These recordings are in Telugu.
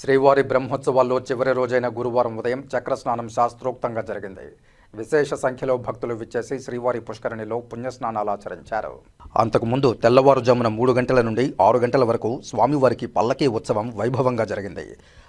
శ్రీవారి బ్రహ్మోత్సవాల్లో చివరి రోజైన గురువారం ఉదయం చక్రస్నానం శాస్త్రోక్తంగా జరిగింది. విశేష సంఖ్యలో భక్తులు విచ్చేసి శ్రీవారి పుష్కరిణిలో పుణ్యస్నానాలు ఆచరించారు. అంతకుముందు తెల్లవారుజామున మూడు గంటల నుండి ఆరు గంటల వరకు స్వామివారికి పల్లకీ ఉత్సవం వైభవంగా జరిగింది.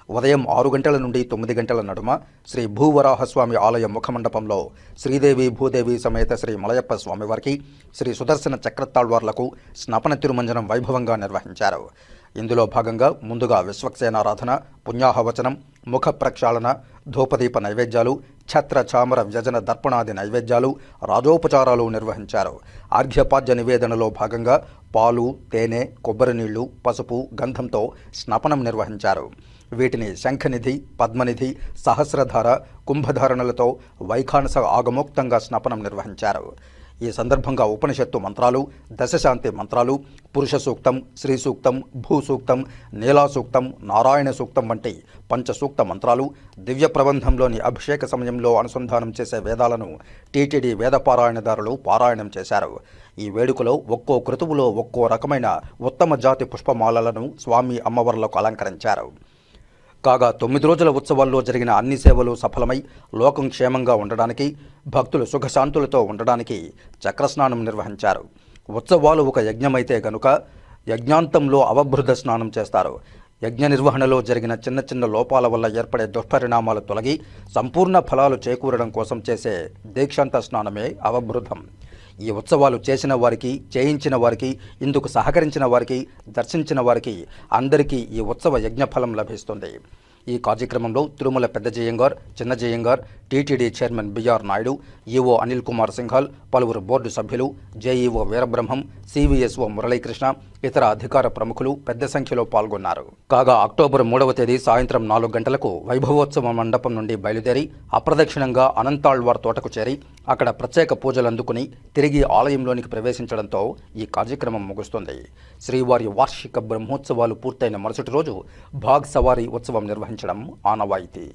ఉదయం ఆరు గంటల నుండి తొమ్మిది గంటల నడుమ శ్రీ భూవరాహస్వామి ఆలయ ముఖమండపంలో శ్రీదేవి భూదేవి సమేత శ్రీ మలయప్ప స్వామివారికి శ్రీ సుదర్శన చక్రతాళ్వార్లకు స్నపన తిరుమంజనం వైభవంగా నిర్వహించారు. ఇందులో భాగంగా ముందుగా విశ్వక్సేనారాధన పుణ్యాహవచనం ముఖ ప్రక్షాళన ధూపదీప నైవేద్యాలు ఛత్ర చామర వ్యజన దర్పణాది నైవేద్యాలు రాజోపచారాలు నిర్వహించారు. ఆర్ఘ్యపాద్య నివేదనలో భాగంగా పాలు తేనె కొబ్బరి నీళ్ళు పసుపు గంధంతో స్నపనం నిర్వహించారు. వీటిని శంఖనిధి పద్మనిధి సహస్రధార కుంభధారణలతో వైఖానస ఆగమోక్తంగా స్నపనం నిర్వహించారు. ఈ సందర్భంగా ఉపనిషత్తు మంత్రాలు దశశాంతి మంత్రాలు పురుష సూక్తం శ్రీ సూక్తం భూ సూక్తం నీలా సూక్తం నారాయణ సూక్తం వంటి పంచసూక్త మంత్రాలు దివ్య ప్రబంధంలోని అభిషేక సమయంలో అనుసంధానం చేసే వేదాలను టీటీడీ వేద పారాయణదారులు పారాయణం చేశారు. ఈ వేడుకలో ఒక్కో క్రతువులో ఒక్కో రకమైన ఉత్తమ జాతి పుష్పమాలలను స్వామి అమ్మవార్లకు అలంకరించారు. కాగా తొమ్మిది రోజుల ఉత్సవాల్లో జరిగిన అన్ని సేవలు సఫలమై లోకం క్షేమంగా ఉండడానికి భక్తులు సుఖశాంతులతో ఉండడానికి చక్రస్నానం నిర్వహించారు. ఉత్సవాలు ఒక యజ్ఞమైతే గనుక యజ్ఞాంతంలో అవభృత స్నానం చేస్తారు. యజ్ఞ నిర్వహణలో జరిగిన చిన్న చిన్న లోపాల వల్ల ఏర్పడే దుష్పరిణామాలు తొలగి సంపూర్ణ ఫలాలు చేకూరడం కోసం చేసే దీక్షాంత స్నానమే అవబృధం ఈ ఉత్సవాలు చేసిన వారికి చేయించిన వారికి ఇందుకు సహకరించిన వారికి దర్శించిన వారికి అందరికీ ఈ ఉత్సవ యజ్ఞఫలం లభిస్తుంది. ఈ కార్యక్రమంలో తిరుమల పెద్ద జయంగార్ చిన్న Jeeyangar TTD chairman BR Naidu EO Anil Kumar Singhal పలువురు బోర్డు సభ్యులు జేఈఓ వీరబ్రహ్మం సివిఎస్ఓ మురళీకృష్ణ ఇతర అధికార ప్రముఖులు పెద్ద సంఖ్యలో పాల్గొన్నారు. కాగా అక్టోబర్ మూడవ తేదీ సాయంత్రం నాలుగు గంటలకు వైభవోత్సవ మండపం నుండి బయలుదేరి అప్రదక్షిణంగా అనంతాళ్వార్ తోటకు చేరి అక్కడ ప్రత్యేక పూజలు అందుకుని తిరిగి ఆలయంలోనికి ప్రవేశించడంతో ఈ కార్యక్రమం ముగుస్తుంది. శ్రీవారి వార్షిక బ్రహ్మోత్సవాలు పూర్తయిన మరుసటి రోజు భాగ్ సవారీ ఉత్సవం నిర్వహించడం ఆనవాయితీ.